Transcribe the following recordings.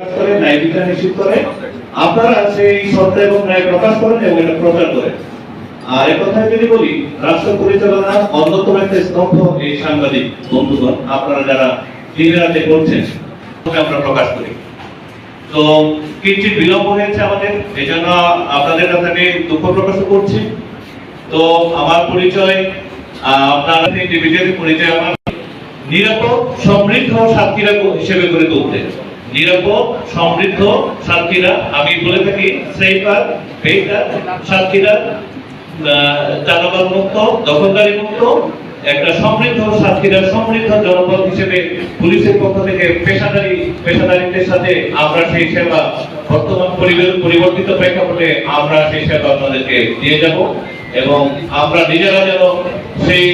করে করে। করি। তো বিলম্ব হয়েছে আমাদের, এই জন্য আপনাদের দুঃখ প্রকাশ করছি। তো আমার পরিচয় আপনার পরিচয় আমার। নিরাপদ, সমৃদ্ধ সাতক্ষীরা হিসেবে গড়ে তুলতে। নিরাপদ সমৃদ্ধ সাতক্ষীরা। আমি বলে থাকি সাতক্ষীরা মুক্ত, দখলদারি মুক্ত। একটা সমৃদ্ধ সাতক্ষীরা, সমৃদ্ধ জনপদ হিসেবে পুলিশের পক্ষ থেকে পেশাদারি, পেশাদারিত্বের সাথে আমরা সেই সেবা বর্তমান পরিবর্তিত প্রেক্ষাপটে আমরা সেই সেবা আপনাদেরকে দিয়ে যাব। এবং আমরা নিজেরা যেন সেই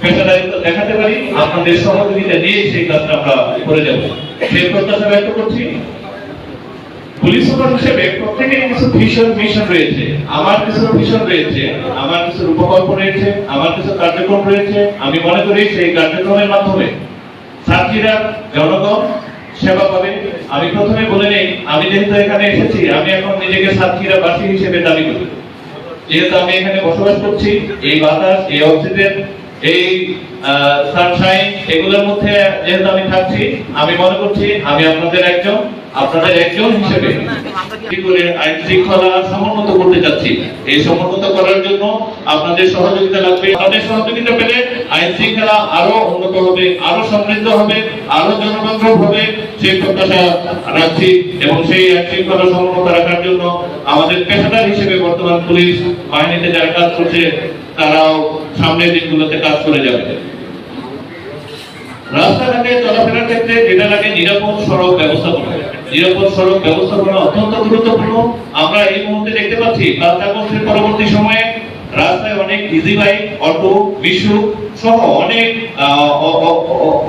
পেশাদারিত্ব দেখাতে পারি, আপনাদের সহযোগিতা নিয়ে সেই কাজটা আমরা করে যাব। সেই প্রত্যাশা ব্যক্ত করছি। পুলিশ সুপার হিসেবে প্রত্যেকের কিছু ভীষণ মিশন রয়েছে। আমার কিছু ভীষণ রয়েছে, আমার কিছু রয়েছে, আমার কিছু কার্যক্রম রয়েছে। আমি মনে করি সেই কার্যক্রমের মাধ্যমে ছাত্রীরা জনগণ সেবা পাবে। আমি প্রথমে বলে নেই, আমি যেহেতু এখানে এসেছি, আমি এখন নিজেকে সাতক্ষীরা বাসী হিসেবে দাবি করি। যেহেতু আমি এখানে বসবাস করছি এই বাতাস এই অক্সিজেন এই সানশাইন এগুলোর মধ্যে যেহেতু আমি থাকছি, আমি মনে করছি আমি আপনাদের একজন আপনাদের একজন হিসেবে কি করে আইন শৃঙ্খলা সমুন্নত করতে যাচ্ছি এই সমুন্নত করার জন্য আপনাদের সহযোগিতা লাগবে। আপনাদের সহযোগিতা পেলে আইন শৃঙ্খলা আরও উন্নত হবে, আরও সমৃদ্ধ হবে, আরও জনবান্ধব হবে। সেই প্রত্যাশা রাখছি এবং সেই আইন শৃঙ্খলা সমুন্নত রাখার জন্য আমাদের পেশাদার হিসেবে বর্তমান পুলিশ বাহিনীতে যারা কাজ করছে, তারাও সামনের দিনগুলোতে কাজ করে যাবে। রাস্তাঘাটে চলাফেরার ক্ষেত্রে যেটা লাগে নিরাপদ সড়ক ব্যবস্থাপনা নিরাপদ সড়ক ব্যবস্থাপনা অত্যন্ত গুরুত্বপূর্ণ। আমরা এই মুহূর্তে দেখতে পাচ্ছি পাঁচ পরবর্তী সময়ে রাস্তায় অনেক ইজি বাইক অটো বিশু সহ অনেক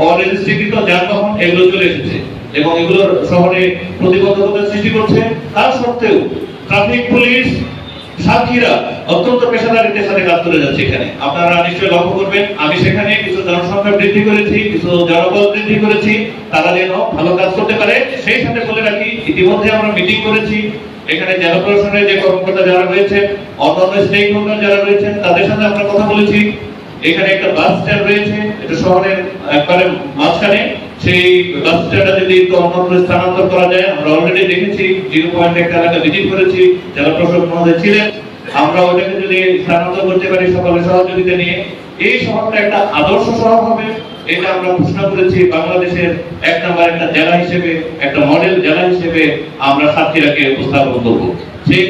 অরেজিস্ট্রিকৃত যানবাহন এগুলো চলে এসেছে। এবং এগুলোর শহরে প্রতিবন্ধকতা সৃষ্টি করছে। তা সত্ত্বেও ট্রাফিক পুলিশ সাথীরা অত্যন্ত পেশাদারিত্বের সাথে কাজ করে যাচ্ছে এখানে। আপনারা নিশ্চয়ই লক্ষ্য করবেন, আমি সেখানে কিছু জনসংখ্যা বৃদ্ধি করেছি, কিছু জনবল বৃদ্ধি করেছি, তারা যেন ভালো কাজ করতে পারে, সেই সাথে বলে রাখি, ইতিমধ্যে আমরা মিটিং করেছি। এখানে জেলা প্রশাসনের যে কর্মকর্তা যারা রয়েছে, অন্যান্য স্টেক হোল্ডার যারা রয়েছেন, তাদের সাথে আমরা কথা বলেছি। এখানে একটা বাস স্ট্যান্ড রয়েছে, এটা শহরের একবারে মাঝখানে। সেই স্ট্যান্ডটা যদি একটু স্থানান্তর করা যায়, আমরা অলরেডি দেখেছি, জিরো পয়েন্ট একটা এলাকা ভিজিট করেছি জেলা প্রশাসক মহোদয় ছিলেন। আমরা ওটাকে যদি স্থানান্তর করতে পারি সকলের সহযোগিতা নিয়ে, এই শহরটা একটা আদর্শ শহর হবে, এটা আমরা ঘোষণা করেছি বাংলাদেশের এক নম্বর একটা জেলা হিসেবে, একটা মডেল জেলা হিসেবে আমরা সাতক্ষীরাকে উপস্থাপন করব। সেই